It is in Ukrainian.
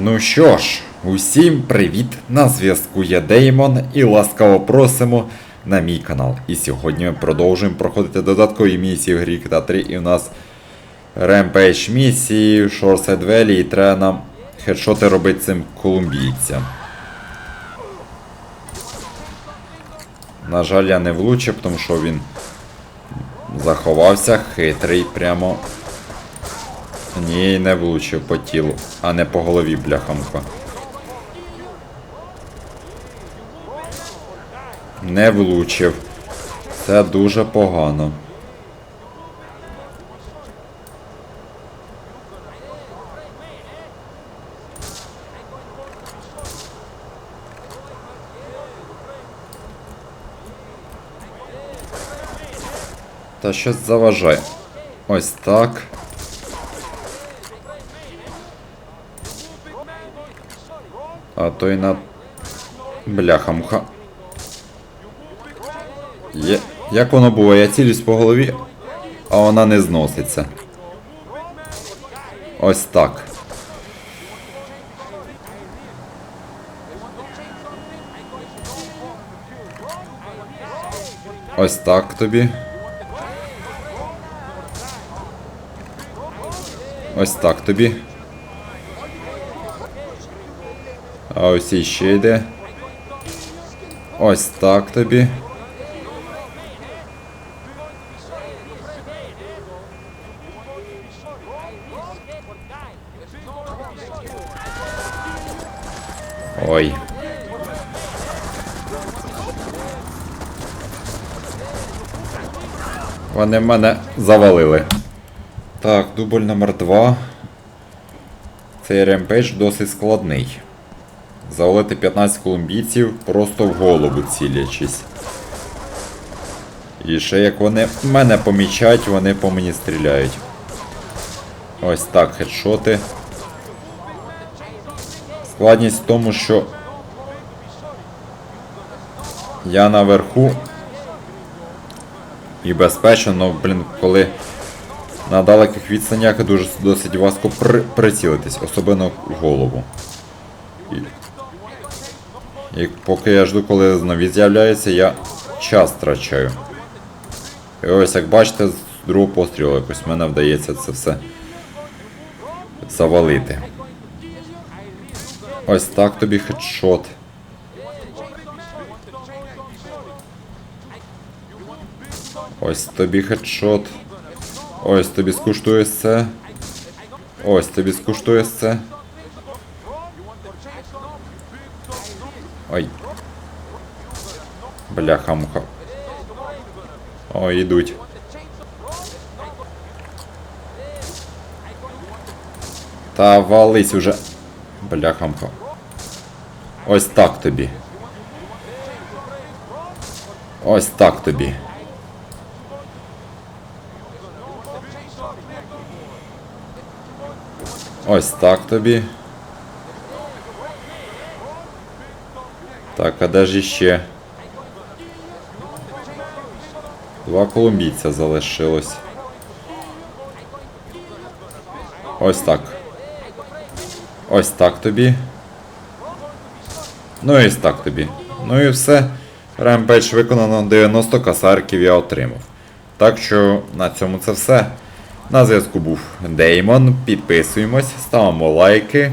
Ну що ж, усім привіт! На зв'язку я Деймон і ласкаво просимо на мій канал. І сьогодні ми продовжуємо проходити додаткові місії в грі GTA 3 і у нас ремпейдж місії, Shoreside Valley і треба нам хедшоти робити цим колумбійцям. На жаль, я не влучив, тому що він заховався, хитрий прямо. Ні, не влучив по тілу, а не по голові, бляхамка. Не влучив. Це дуже погано. Та щось заважає. Ось так. А то й на. Бляха-муха. Є. Як воно було? Я цілюсь по голові, а вона не зноситься. Ось так. Ось так тобі. Ось так тобі. А ось іще йде. Ось так тобі. Ой. Вони мене завалили. Так, дубль номер 2. Цей ремпейдж досить складний. Завалити 15 колумбійців просто в голову цілячись. І ще як вони мене помічають, вони по мені стріляють. Ось так, хедшоти. Складність в тому, що я наверху і безпечно, але, блін, коли на далеких відстанях дуже досить важко при, прицілитись, особливо в голову. І, поки я жду, коли нові з'являються, я час втрачаю. І ось як бачите, з другого пострілу якось мене вдається це все завалити. Ось так тобі хедшот. Ось тобі хедшот. Ось тобі скуштує це. Ось тобі скуштує це. Ой. Бляха муха. Ой, ідуть. Та вались уже. Бляха муха. Ось так тобі. Ось так тобі. Ось так тобі. Так, а де ж іще? Два колумбійця залишилось. Ось так. Ось так тобі. Ну і ось так тобі. Ну і все. Ремпейдж виконано 90 касарків я отримав. Так що на цьому це все. На зв'язку був Деймон. Підписуємось, ставимо лайки.